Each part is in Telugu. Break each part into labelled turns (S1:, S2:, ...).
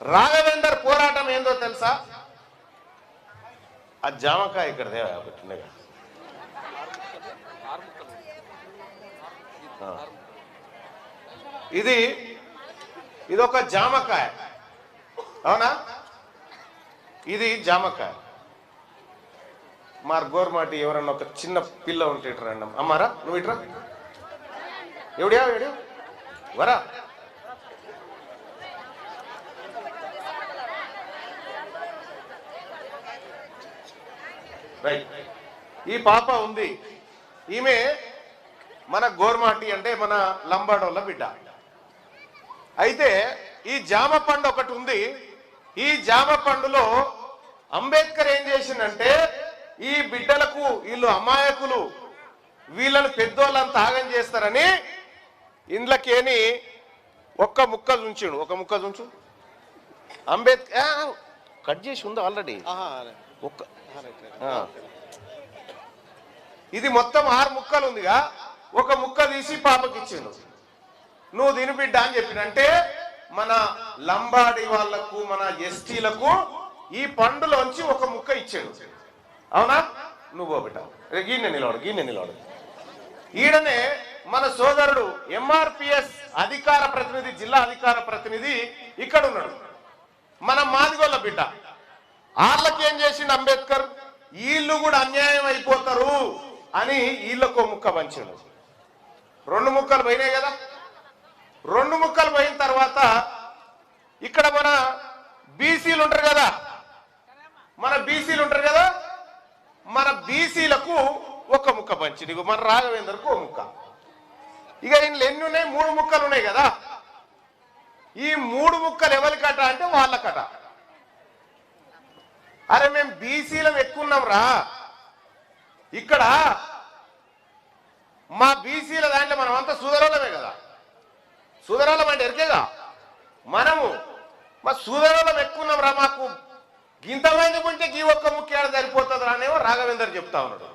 S1: రాఘవేందర్ పోరాటం ఏందో తెలుసా? ఆ జామకాయ ఇక్కడ దేవా ఇది ఇది ఒక జామకాయ. అవునా? ఇది జామకాయ. మా గోర్మాటి ఎవరన్నా ఒక చిన్న పిల్ల ఉంటే రండి అమ్మారా నువ్వు ఇట్రా ఎవడియా ఎవడియా? వరా. రైట్ ఈ పాప ఉంది. ఈమె మన గోర్మాటి అంటే మన లంబాడోళ్ళ బిడ్డ. అయితే ఈ జామ పండు ఒకటి ఉంది. ఈ జామ పండులో అంబేద్కర్ ఏం చేసిందంటే ఈ బిడ్డలకు వీళ్ళు అమాయకులు వీళ్ళని పెద్దోళ్ళని తాగం చేస్తారని ఇండ్లకేని ఒక్క ముక్క ఉంచాడు. ఒక ముక్క ఉంచు అంబేద్కర్ కట్ చేసి ఉందా ఆల్రెడీ? ఒక్క ఇది మొత్తం ఆరు ముక్కలు ఉందిగా. ఒక ముక్క తీసి పాపకిచ్చిండు నువ్వు తిని బిడ్డ అని చెప్పినంటే మన లంబాడి వాళ్ళకు మన ఎస్టీలకు ఈ పండులోంచి ఒక ముక్క ఇచ్చాడు. అవునా? నువ్వు బిడ్డ. గీనె నిలవడు గీనె నిలవడు ఈడనే మన సోదరుడు ఎంఆర్పిఎస్ అధికార ప్రతినిధి జిల్లా అధికార ప్రతినిధి ఇక్కడ ఉన్నాడు. మన మాదిగోళ్ళ బిడ్డ. వాళ్ళకి ఏం చేసిండు అంబేద్కర్? వీళ్ళు కూడా అన్యాయం అయిపోతారు అని వీళ్ళకు ముక్క పంచాడు. రెండు ముక్కలు పోయినాయి కదా? రెండు ముక్కలు పోయిన తర్వాత ఇక్కడ మన బీసీలు ఉంటారు కదా? మన బీసీలు ఉంటారు కదా? మన బీసీలకు ఒక ముక్క పంచింది మన రాఘవేందర్కు ఒక ముక్క. ఇక ఇందులో ఎన్ని ఉన్నాయి? మూడు ముక్కలు ఉన్నాయి కదా? ఈ మూడు ముక్కలు ఎవరికట అంటే వాళ్ళకట అరే మేము బీసీలం ఇక్కడ మా బీసీల దాంట్లో మనం అంతా సుదరోళమే కదా. సుదరోళం అంటే ఎరికేగా? మనము మా సుదరోళం ఎక్కున్నాం రా మాకు గింతమంది ఉంటే గీ ఒక్క ముఖ్యాలు సరిపోతుంది రానేమో రాఘవేందర్ చెప్తా ఉన్నాడు.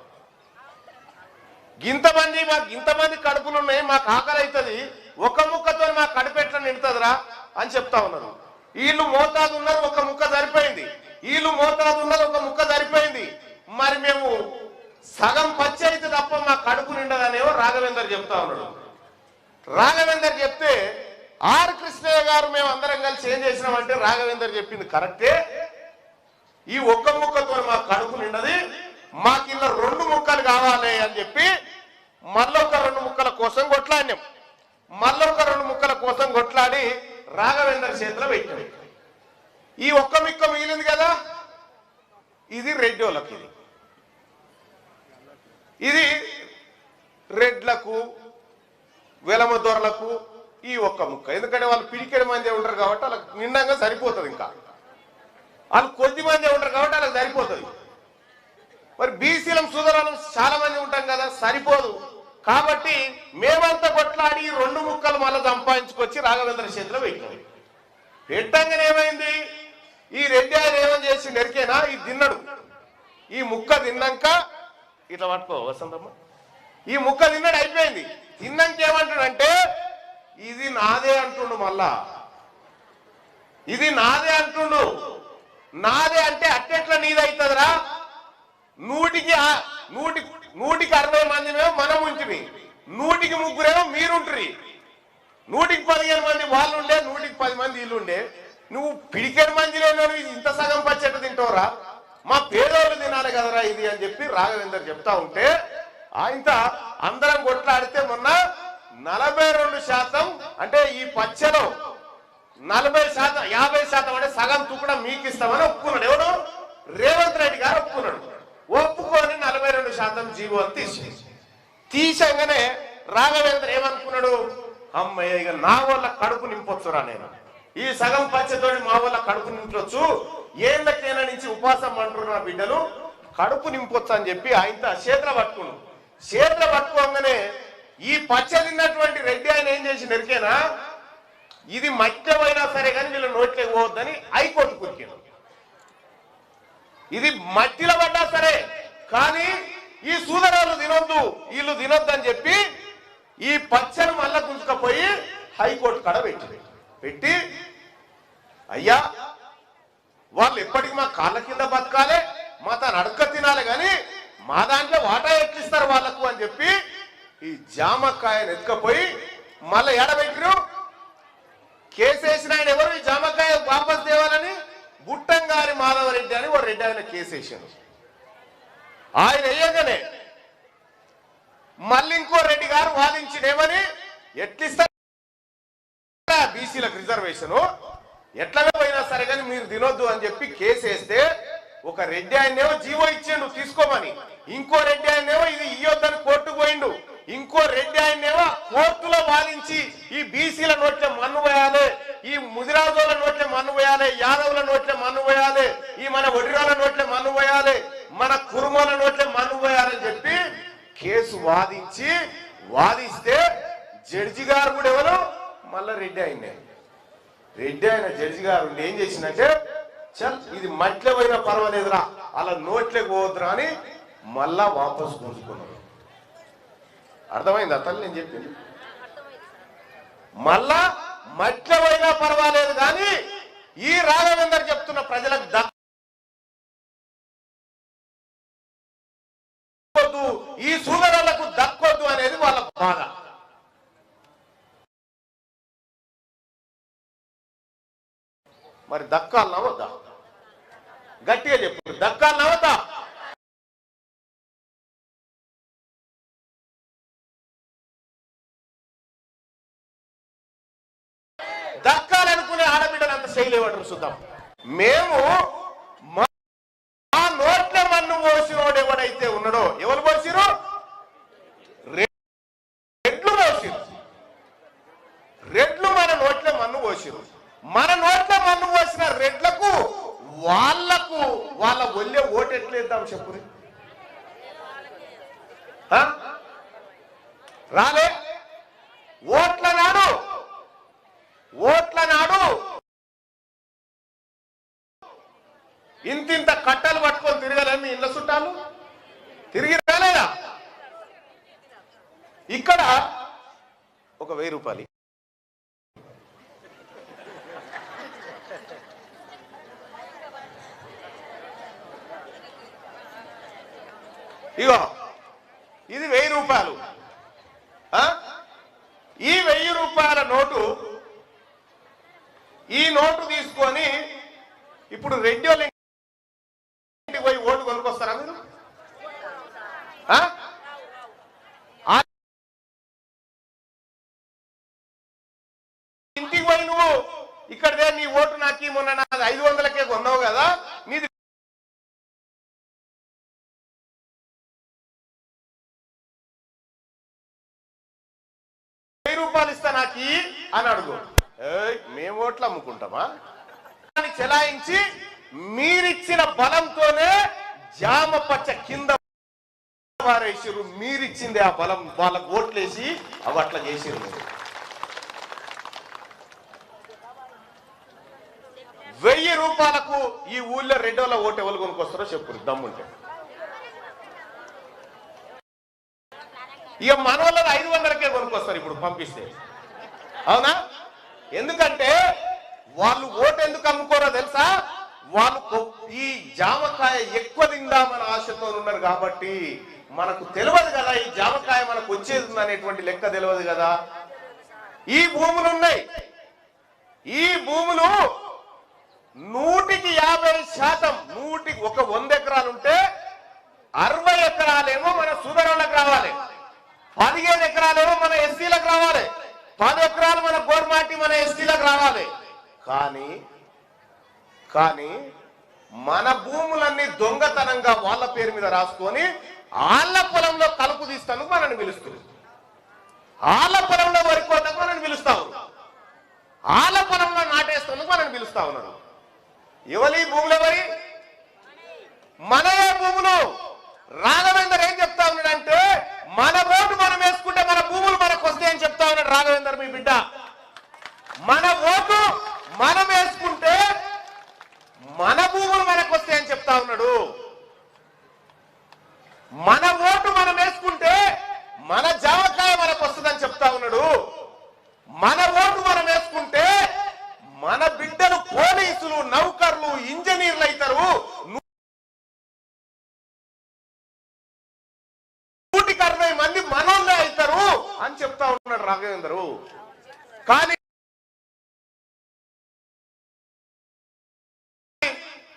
S1: గింతమంది మాకు ఇంతమంది కడుపులు ఉన్నాయి మాకు ఆకలి అవుతుంది ఒక ముక్కతో మా కడుపు ఎట్లా నిండుతుందిరా అని చెప్తా ఉన్నారు. వీళ్ళు మోతాదు ఉన్నారు ఒక ముక్క సరిపోయింది. వీళ్ళు మోతాదు ఉన్నది ఒక ముక్క సరిపోయింది. మరి మేము సగం పచ్చి అయితే తప్ప మా కడుపు నిండదనేవో రాఘవేందర్ చెప్తా ఉన్నాడు. రాఘవేందర్ చెప్తే ఆర్ కృష్ణయ్య గారు మేము అందరం కలిసి ఏం చేసినామంటే రాఘవేందర్ చెప్పింది కరెక్టే. ఈ ఒక్క ముక్కతో మా కడుపు నిండది మాకు ఇలా రెండు ముక్కలు కావాలి అని చెప్పి మళ్ళొక రెండు ముక్కల కోసం కొట్లాడినాం. మళ్ళొక రెండు ముక్కల కోసం కొట్లాడి రాఘవేందర్ చేతిలో పెట్టాం. ఈ ఒక్క ముక్క మిగిలింది కదా? ఇది రెడ్డోళ్ళకి ఇది. ఇది రెడ్లకు వెలమదొరలకు ఈ ఒక్క ముక్క. ఎందుకంటే వాళ్ళు పిడికెడు మంది ఉంటారు కాబట్టి వాళ్ళకి నిండంగా సరిపోతుంది ఇంకా. వాళ్ళు కొద్ది మంది ఉంటారు కాబట్టి వాళ్ళకి సరిపోతుంది. మరి బీసీలం సుధరాలం చాలా మంది ఉంటాం కదా సరిపోదు. కాబట్టి మేమంతా కొట్లాడి రెండు ముక్కలు మళ్ళీ సంపాదించుకొచ్చి రాఘవేంద్ర చేతిలో పెట్టాం పెట్టంగానే ఏమైంది? ఈ రెడ్డి ఆయన ఏమని చేసి నెరికేనా ఈ తిన్నడు. ఈ ముక్క తిన్నాక ఇట్లా పట్టుకో వసంతమ్మ. ఈ ముక్క తిన్నాడు అయిపోయింది. తిన్నాక ఏమంటాడంటే ఇది నాదే అంటుండు మళ్ళా. ఇది నాదే అంటుండు. నాదే అంటే అట్టెట్లా నీదైతుందిరా నూటికి నూటి నూటికి అరవై మంది మేము మనం ఉంటిమి. నూటికి ముగ్గురేమో మీరుంటారు. నూటికి పదిహేను మంది వాళ్ళు ఉండే నూటికి పది మంది వీళ్ళు ఉండే నువ్వు పిడికేడు మంజిలో లేని ఇంత సగం పచ్చడి తింటావురా? మా పేదోళ్ళు తినాలి కదరా ఇది అని చెప్పి రాఘవేందర్ చెప్తా ఉంటే ఆయన అందరం కొట్లాడితే మొన్న నలభై రెండు శాతం అంటే ఈ పచ్చలో నలభై శాతం యాభై శాతం అంటే సగం తుకడం మీకు ఇస్తామని ఒప్పుకున్నాడు. ఎవడు? రేవంత్ రెడ్డి గారు ఒప్పుకున్నాడు. ఒప్పుకొని నలభై రెండు శాతం జీవో అని తీసి తీసంగానే రాఘవేంద్ర ఏమనుకున్నాడు? అమ్మయ్య ఇక నా వల్ల కడుపు నింపొచ్చురా నేను. ఈ సగం పచ్చతోటి మా వల్ల కడుపు నింపొచ్చు. ఏళ్ళకైనా నుంచి ఉపాసం అంటారు నా బిడ్డలు? కడుపు నింపొచ్చు అని చెప్పి ఆయనతో చేతుల పట్టుకున్నాడు చేతుల పట్టుకోగానే ఈ పచ్చ తిన్నటువంటి రెడ్డి ఆయన ఏం చేసి నెరికేనా? ఇది మద్యమైనా సరే కానీ వీళ్ళు నోట్లోకి పోవద్దని హైకోర్టు కురికాను. ఇది మట్టిలో పడ్డా సరే కానీ ఈ సూదరాలు తినొద్దు వీళ్ళు తినొద్దు అని చెప్పి ఈ పచ్చను మళ్ళా గుంజుకపోయి హైకోర్టు కాడ పెట్టింది పెట్టి అయ్యా వాళ్ళు ఎప్పటికి మా కాళ్ళ కింద బతకాలి మా తను అడక తినాలి కానీ మా దాంట్లో వాటా ఎక్కిస్తారు వాళ్ళకు అని చెప్పి ఈ జామకాయను ఎత్తుకపోయి మళ్ళీ ఎడబెట్టిరు కేసేసిన ఆయన ఎవరు? ఈ జామకాయ వాపస్ తేవాలని బుట్టంగారి మాధవరెడ్డి అని వాడు రెడ్డి ఆయన కేసేసాను ఆయన వేయగానే మళ్ళీ ఇంకో రెడ్డి గారు వాదించినేమని ఎట్లిస్తారు? బీసీలకు రిజర్వేషన్. ఎట్లా పోయినా సరే కానీ మీరు తినొద్దు అని చెప్పి కేసు వేస్తే ఒక రెడ్డి ఆయనేమో జీవో ఇచ్చిండు తీసుకోమని. ఇంకో రెడ్డి ఆయనేమో ఇది ఇయ్యొద్దని కోర్టుకు పోయిండు. ఇంకో రెడ్డి ఆయనేమో కోర్టులో వాదించి ఈ బీసీల నోట్ల మన్ను పోయాలి ఈ ముదిరాజుల నోట్ల మన్ను పోయాలి యాదవుల నోట్ల మన్ను పోయాలి ఈ మన ఒడిరాల నోట్ల మన్ను పోయాలి మన కురుమల నోట్ల మన్ను పోయాలని చెప్పి కేసు వాదించి వాదిస్తే జడ్జి గారు కూడా ఎవరు? మళ్ళా రెడ్డి ఆయన్నే. రెడ్డి ఆయన జడ్జి గారు ఏం చేసిందంటే చల్ ఇది మట్లే పోయినా పర్వాలేదురా అలా నోట్లేకి పోవద్దురా అని మళ్ళా వాపస్ గుంజుకున్నాడు అర్థమైంది అతను నేను చెప్పింది? మళ్ళా మట్లే పోయినా పర్వాలేదు కానీ ఈ రాఘవేందర్ చెప్తున్న ప్రజలకు దక్కొద్దు ఈ సూదరులకు దక్కొద్దు అనేది వాళ్ళ బాధ. మరి దక్కాలనా వద్దా గట్టిగా చెప్పు. దక్కాలనా వద్దా దక్కాలనుకునే ఆడబిడ్డలు అంత శైలేవాడు చూద్దాం. మేము మా మా నోట్ల మన్ను పోసినోడు ఎవడైతే ఉన్నాడో ఎవరు పోసిరు రెడ్లు పోసిరు రెడ్లు మన నోట్ల మన్ను పోసిరు మన నోట్ల మన్ను పోసిన రెడ్లకు వాళ్ళకు వాళ్ళ ఒళ్ళే ఓటు ఎట్లేద్దాం చెప్పుని ఆ? రాలే. ఓట్ల నాడు ఓట్ల నాడు ఇంతింత కట్టలు పట్టుకొని తిరగలే మీ ఇళ్ళ చుట్టాలు? తిరిగి రాలేదా? ఇక్కడ ఒక వెయ్యి రూపాయలు ఇగో ఇది వెయ్యి రూపాయలు ఆ? ఈ వెయ్యి రూపాయల నోటు ఈ నోటు తీసుకొని ఇప్పుడు రెడ్డి వాళ్ళ ఇంటికి పోయి ఓటు కొనుక్కొస్తారా మీరు ఆ? ఇంటికి పోయి నువ్వు ఇక్కడదే నీ ఓటు నాకు మొన్న నాది ఐదు వందలకే కొన్నావు కదా నీది వెయ్యి రూపాయలు ఇస్తా నాకు అని అడుగు. మేము ఓట్లు అమ్ముకుంటామా? అని చెలాయించి మీరిచ్చిన బలంతోనే జామ పచ్చ కింద వారేసారు మీరిచ్చింది ఆ బలం. వాళ్ళకు ఓట్లేసి అవి అట్లా చేసారు వెయ్యి రూపాయలకు ఈ ఊళ్ళో రెండోళ్ళ ఓటు ఎవరు కొనుక్కొస్తారో చెప్పు దమ్ముంటే. ఇక మన వాళ్ళది ఐదు పంపిస్తే. అవునా? ఎందుకంటే వాళ్ళు ఓటు ఎందుకు అమ్ముకోరో తెలుసా? వాళ్ళు ఈ జామకాయ ఎక్కువ తిందామని ఆశతో ఉన్నారు కాబట్టి మనకు తెలియదు కదా ఈ జామకాయ మనకు వచ్చేది ఉందనేటువంటి లెక్క తెలియదు కదా. ఈ భూములు ఉన్నాయి. ఈ భూములు నూటికి యాభై శాతం నూటికి ఒక వంద ఎకరాలు ఉంటే అరవై ఎకరాలేమో మన సుధరులకు రావాలి. పదిహేను ఎకరాలేమో మన ఎస్సీలకు రావాలి. పది ఎకరాలు మన గోర్మాటి మన ఎస్సీలకు రావాలి. కానీ కానీ మన భూములన్నీ దొంగతనంగా వాళ్ళ పేరు మీద రాసుకొని వాళ్ళ పొలంలో కలుపు తీస్తాను మనల్ని పిలుస్తుంది. వాళ్ళ పొలంలో వరి కోతకు మనల్ని పిలుస్తా ఉన్నారు వాళ్ళ పొలంలో నాటేస్తాను మనల్ని పిలుస్తా ఉన్నారు. ఎవరి భూములు ఎవరి? మనయే భూములు. రాఘవేందర్ ఏం చెప్తా ఉన్నాడంటే మన ఓటు మనం వేసుకుంటే మన భూములు మనకు వస్తాయని చెప్తా ఉన్నాడు రాఘవేందర్ మీ బిడ్డ. మన ఓటు మనం వేసుకుంటే మన భూములు మనకు వస్తాయని చెప్తా ఉన్నాడు. మన ఓటు మనం వేసుకుంటే మన జామకాయ మనకు వస్తుందని చెప్తా ఉన్నాడు. మన ఓటు మనం వేసుకుంటే మన బిడ్డలు పోలీసులు నౌకర్లు ఇంజనీర్లు అవుతారు చెప్తా ఉన్నాడు రాఘవేందరు కానీ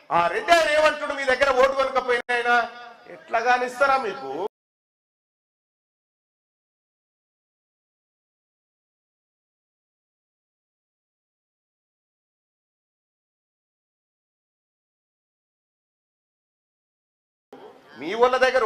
S1: ఆ రెడ్డి ఆయన ఏమంటాడు మీ దగ్గర ఓటు కొనకపోయినా ఆయన? ఎట్లా కానిస్తారా మీకు? మీ వాళ్ళ దగ్గర